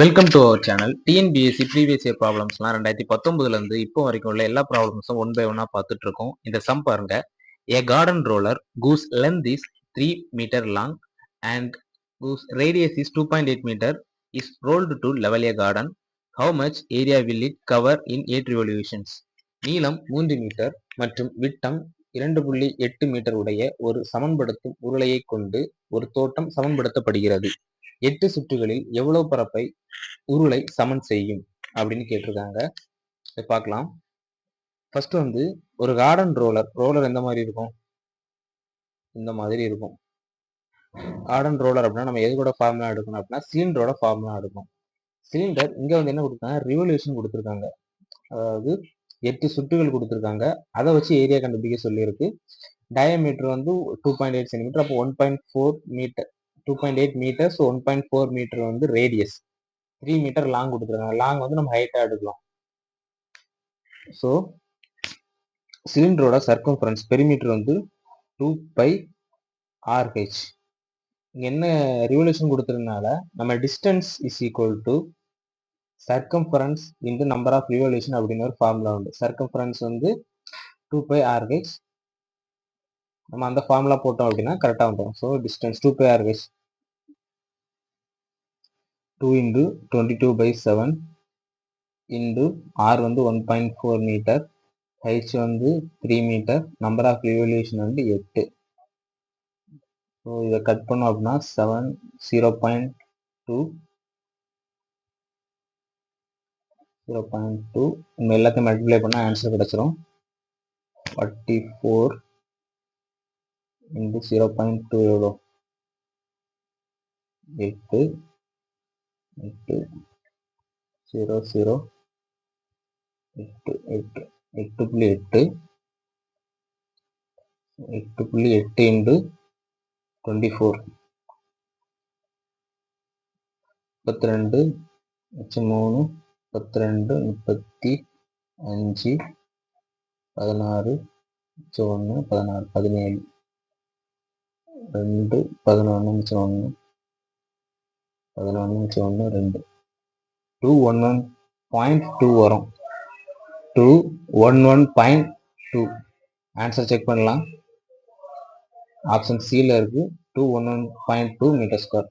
Welcome to our channel TNPSC previous year ப்ராப்ளம்ஸ்லாம் ரெண்டாயிரத்தி பத்தொன்பதுலேருந்து இப்போ வரைக்கும் உள்ள எல்லா ப்ராப்ளம்ஸும் ஒன் பை ஒன்னாக பார்த்துட்டு இருக்கோம். இந்த சம் பாருங்க. A garden roller whose length is three meter long and whose radius is two point eight meter is rolled to level a garden how much area will it cover in eight revolutions நீளம் மூன்று metre மற்றும் விட்டம் இரண்டு புள்ளி எட்டு metre உடைய ஒரு சமன்படுத்தும் உருளையை கொண்டு ஒரு தோட்டம் சமன்படுத்தப்படுகிறது. எட்டு சுற்றுகளில் எவ்வளவு பரப்பை உருளை சமன் செய்யும்? அப்படின்னு கேட்டிருக்காங்க. பார்க்கலாம். ஃபர்ஸ்ட் வந்து ஒரு கார்டன் ரோலர் ரோலர் எந்த மாதிரி இருக்கும்? இந்த மாதிரி இருக்கும். கார்டன் ரோலர் அப்படின்னா நம்ம எது கூட ஃபார்முலா எடுக்கணும் அப்படின்னா சிலிண்டரோட ஃபார்முலா எடுக்கும் சிலிண்டர் இங்க வந்து என்ன கொடுத்தாங்க ரிவல்யூஷன் கொடுத்துருக்காங்க. அதாவது எட்டு சுற்றுகள் கொடுத்துருக்காங்க. அதை வச்சு ஏரியா கண்டுபிடிக்க சொல்லியிருக்கு. டயமீட்டர் வந்து டூ பாயிண்ட் எயிட் சென்டிமீட்டர் அப்போ one point four meter two point eight meters one point four meter வந்து ரேடியஸ் த்ரீ மீட்டர் லாங் கொடுத்துருக்காங்க. லாங் வந்து நம்ம ஹைட்டாக எடுக்கலாம். ஸோ சிலிண்டரோட சர்க்கம்ஃபரன்ஸ் பெரிமீட்டர் வந்து டூ பை ஆர்ஹெச் இங்கே என்ன ரிவல்யூஷன் கொடுத்துருந்தனால நம்ம distance is equal to circumference into number of revolution அப்படின்னு ஒரு ஃபார்முலா உண்டு. சர்க்கம்ஃபரன்ஸ் வந்து டூ பை ஆர்ஹெச் நம்ம அந்த ஃபார்முலா போட்டோம் அப்படின்னா கரெக்டாக வந்துடும் so distance two pi RH two into twenty two by seven into R வந்து one point four meter H வந்து three meter number of revolution வந்து எட்டு ஸோ இதை கட் பண்ணோம் அப்படின்னா seven zero point two zero point two நம்ம எல்லாத்தையும் multiply பண்ணால் ஆன்சர் கிடச்சிரும். Forty four into zero point two எவ்வளோ எட்டு எட்டு ஜீரோ ஜீரோ எட்டு எட்டு எட்டு புள்ளி எட்டு. எட்டு புள்ளி எட்டு இன்டு டுவெண்ட்டி ஃபோர் முப்பத்தி ரெண்டு மிச்சம் மூணு முப்பத்தி ரெண்டு முப்பத்தி அஞ்சு பதினாறு மிச்சம் ஒன்று பதினாறு பதினேழு. ரெண்டு பதினொன்று மிச்சம் ஒன்று பதினொன்று மிச்சம் ஒன்று ரெண்டு. Two one one point two வரும். Two one one point two answer check பண்ணலாம். ஆப்ஷன் சியில் இருக்குது two one one point two meter square